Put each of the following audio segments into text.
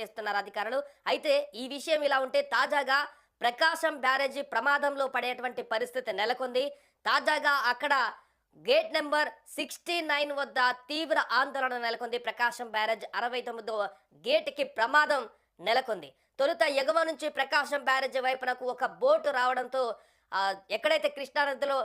చేస్తున్నారు అధికారులు. అయితే ఈ విషయం ఇలా ఉంటే తాజాగా ప్రకాశం బ్యారేజీ ప్రమాదంలో పడేటువంటి పరిస్థితి నెలకొంది. తాజాగా అక్కడ గేట్ నెంబర్ సిక్స్టీ నైన్ వద్ద తీవ్ర ఆందోళన నెలకొంది. ప్రకాశం బ్యారేజ్ అరవై తొమ్మిదో గేట్కి ప్రమాదం నెలకొంది. తొలుత ఎగువ నుంచి ప్రకాశం బ్యారేజ్ వైపునకు ఒక బోటు రావడంతో ఎక్కడైతే కృష్ణానదిలో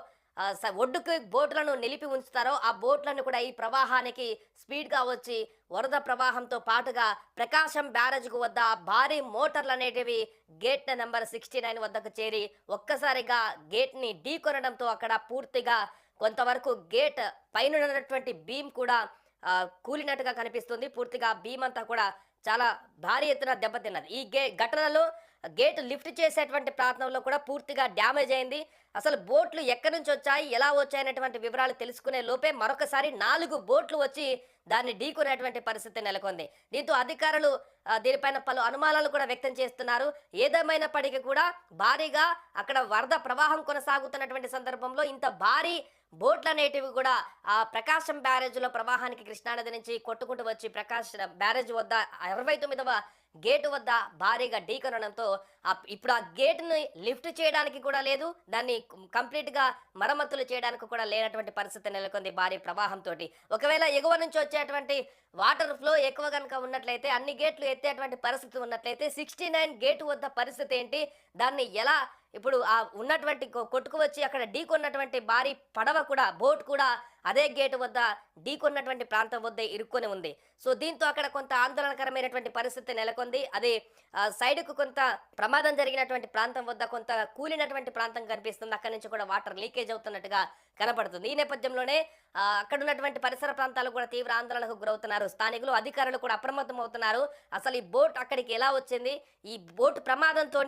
ఒడ్డుకు బోట్లను నిలిపి ఉంచుతారో ఆ బోట్లను కూడా ఈ ప్రవాహానికి స్పీడ్గా వచ్చి వరద ప్రవాహంతో పాటుగా ప్రకాశం బ్యారేజ్కు వద్ద భారీ మోటార్లు అనేటివి గేట్ నెంబర్ సిక్స్టీ నైన్ వద్దకు చేరి ఒక్కసారిగా గేట్ని ఢీకొనడంతో అక్కడ పూర్తిగా కొంతవరకు గేట్ పైన ఉన్నటువంటి బీమ్ కూడా కూలినట్టుగా కనిపిస్తుంది. పూర్తిగా బీమ్ అంతా కూడా చాలా భారీ ఎత్తున దెబ్బతిన్నది. ఈ గే ఘటనలో గేట్ లిఫ్ట్ చేసేటువంటి ప్రాంతంలో కూడా పూర్తిగా డ్యామేజ్ అయింది. అసలు బోట్లు ఎక్కడి నుంచి వచ్చాయి ఎలా వచ్చాయనేటువంటి వివరాలు తెలుసుకునే లోపే మరొకసారి నాలుగు బోట్లు వచ్చి దాన్ని ఢీకొనేటువంటి పరిస్థితి నెలకొంది. దీంతో అధికారులు దీనిపైన పలు అనుమానాలు కూడా వ్యక్తం చేస్తున్నారు. ఏదేమైనప్పటికీ కూడా భారీగా అక్కడ వరద ప్రవాహం కొనసాగుతున్నటువంటి సందర్భంలో ఇంత భారీ బోట్లు అనేటివి కూడా ఆ ప్రకాశం బ్యారేజ్లో ప్రవాహానికి కృష్ణానది నుంచి కొట్టుకుంటూ వచ్చి ప్రకాశం బ్యారేజ్ వద్ద అరవై తొమ్మిదవ గేటు వద్ద భారీగా ఢీకొనడంతో ఇప్పుడు ఆ గేటుని లిఫ్ట్ చేయడానికి కూడా లేదు దాన్ని కంప్లీట్గా మరమ్మతులు చేయడానికి కూడా లేనటువంటి పరిస్థితి నెలకొంది భారీ ప్రవాహంతో ఒకవేళ ఎగువ నుంచి వచ్చేటువంటి వాటర్ ఫ్లో ఎక్కువ కనుక ఉన్నట్లయితే అన్ని గేట్లు ఎత్తేటువంటి పరిస్థితి ఉన్నట్లయితే సిక్స్టీ నైన్ గేటు వద్ద పరిస్థితి ఏంటి? దాన్ని ఎలా ఇప్పుడు ఆ ఉన్నటువంటి కొట్టుకు వచ్చి అక్కడ ఢీకొన్నటువంటి భారీ పడవ కూడా బోట్ కూడా అదే గేటు వద్ద ఢీకొన్నటువంటి ప్రాంతం వద్ద ఇరుక్కొని ఉంది. సో దీంతో అక్కడ కొంత ఆందోళనకరమైనటువంటి పరిస్థితి నెలకొంది. అదే సైడ్కు కొంత ప్రమాదం జరిగినటువంటి ప్రాంతం వద్ద కొంత కూలినటువంటి ప్రాంతం కనిపిస్తుంది. అక్కడి నుంచి కూడా వాటర్ లీకేజ్ అవుతున్నట్టుగా కనపడుతుంది. ఈ నేపథ్యంలోనే అక్కడ ఉన్నటువంటి పరిసర ప్రాంతాలు కూడా తీవ్ర ఆందోళనకు గురవుతున్నారు. స్థానికులు అధికారులు కూడా అప్రమత్తం అవుతున్నారు. అసలు ఈ బోట్ అక్కడికి ఎలా వచ్చింది? ఈ బోట్ ప్రమాదంతో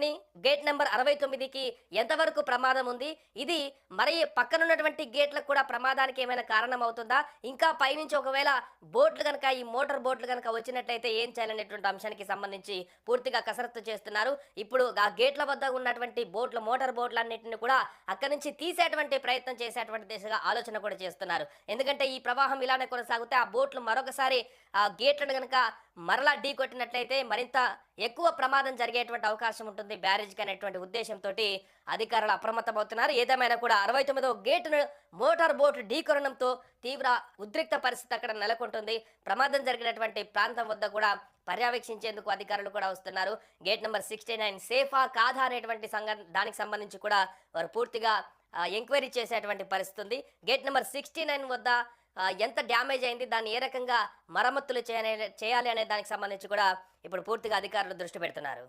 గేట్ నెంబర్ అరవై తొమ్మిదికి ఎంతవరకు ప్రమాదం ఉంది? ఇది మరి పక్కనున్నటువంటి గేట్లకు కూడా ప్రమాదానికి ఏమైనా కారణం అవుతుందా ఇంకా పైనుంచి ఒకవేళ బోట్లు కనుక ఈ మోటార్ బోట్లు కనుక వచ్చినట్లయితే ఏం చేయాలనేటువంటి అంశానికి సంబంధించి పూర్తిగా కసరత్తు చేస్తున్నారు. ఇప్పుడు ఆ గేట్ల వద్ద ఉన్నటువంటి బోట్లు మోటార్ బోట్లన్నింటిని కూడా అక్కడి నుంచి తీసేటువంటి ప్రయత్నం చేసేటువంటి దిశగా ఆలోచన కూడా చేస్తున్నారు. ఎందుకంటే ఈ ప్రవాహం ఇలానే కొనసాగితే ఆ బోట్లు మరొకసారి ఆ గేట్లను కనుక మరలా ఢీ కొట్టినట్లయితే మరింత ఎక్కువ ప్రమాదం జరిగేటువంటి అవకాశం ఉంటుంది. బ్యారేజ్కి అనేటువంటి ఉద్దేశంతో అధికారులు అప్రమత్తమవుతున్నారు. ఏదేమైనా కూడా అరవై తొమ్మిదో గేటును మోటార్ బోట్ ఢీకొనడంతో తీవ్ర ఉద్రిక్త పరిస్థితి అక్కడ నెలకొంటుంది. ప్రమాదం జరిగినటువంటి ప్రాంతం వద్ద కూడా పర్యవేక్షించేందుకు అధికారులు కూడా వస్తున్నారు. గేట్ నెంబర్ సిక్స్టీ నైన్ సేఫా కాదా అనేటువంటి సంఘ దానికి సంబంధించి కూడా వారు పూర్తిగా ఎంక్వైరీ చేసేటువంటి పరిస్థితి ఉంది గేట్ నెంబర్ సిక్స్టీ నైన్ వద్ద ఎంత డ్యామేజ్ అయింది దాన్ని ఏ రకంగా మరమ్మతులు చేయాలి చేయాలి అనే దానికి సంబంధించి కూడా ఇప్పుడు పూర్తిగా అధికారులు దృష్టి పెడుతున్నారు.